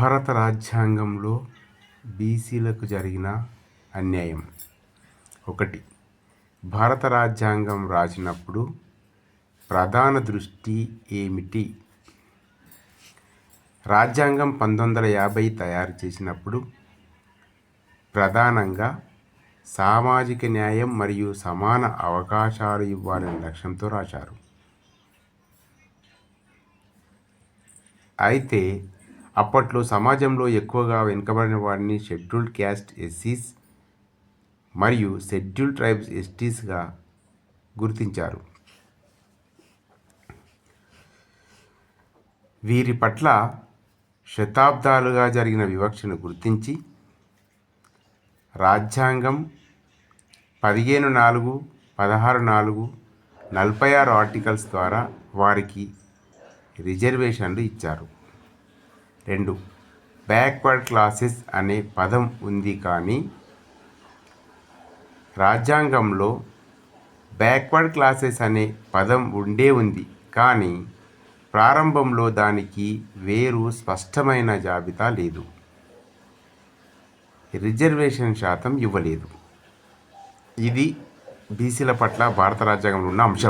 భారత రాజ్యాంగంలో బీసీలకు జరిగిన అన్యాయం. ఒకటి భారత రాజ్యాంగం రాసినప్పుడు ప్రధాన దృష్టి ఏమిటి? రాజ్యాంగం పంతొమ్మిది వందల యాభై తయారు చేసినప్పుడు ప్రధానంగా సామాజిక న్యాయం మరియు సమాన అవకాశాలు ఇవ్వాలనే లక్ష్యంతో రాశారు. అయితే అప్పట్లో సమాజంలో ఎక్కువగా వెనుకబడిన వారిని షెడ్యూల్డ్ క్యాస్ట్ ఎస్సీస్ మరియు షెడ్యూల్డ్ ట్రైబ్స్ ఎస్టీస్గా గుర్తించారు. వీరి పట్ల శతాబ్దాలుగా జరిగిన వివక్షను గుర్తించి రాజ్యాంగం పదిహేను నాలుగు పదహారు నాలుగు నలభై ఆరు ఆర్టికల్స్ ద్వారా వారికి రిజర్వేషన్లు ఇచ్చారు. రెండు. బ్యాక్వర్డ్ క్లాసెస్ అనే పదం ఉంది కానీ రాజ్యాంగంలో బ్యాక్వర్డ్ క్లాసెస్ అనే పదం ఉండే ఉంది. కానీ ప్రారంభంలో దానికి వేరు స్పష్టమైన జాబితా లేదు. రిజర్వేషన్ శాతం ఇవ్వలేదు. ఇది బీసీల పట్ల భారత రాజ్యాంగంలో ఉన్న అంశం.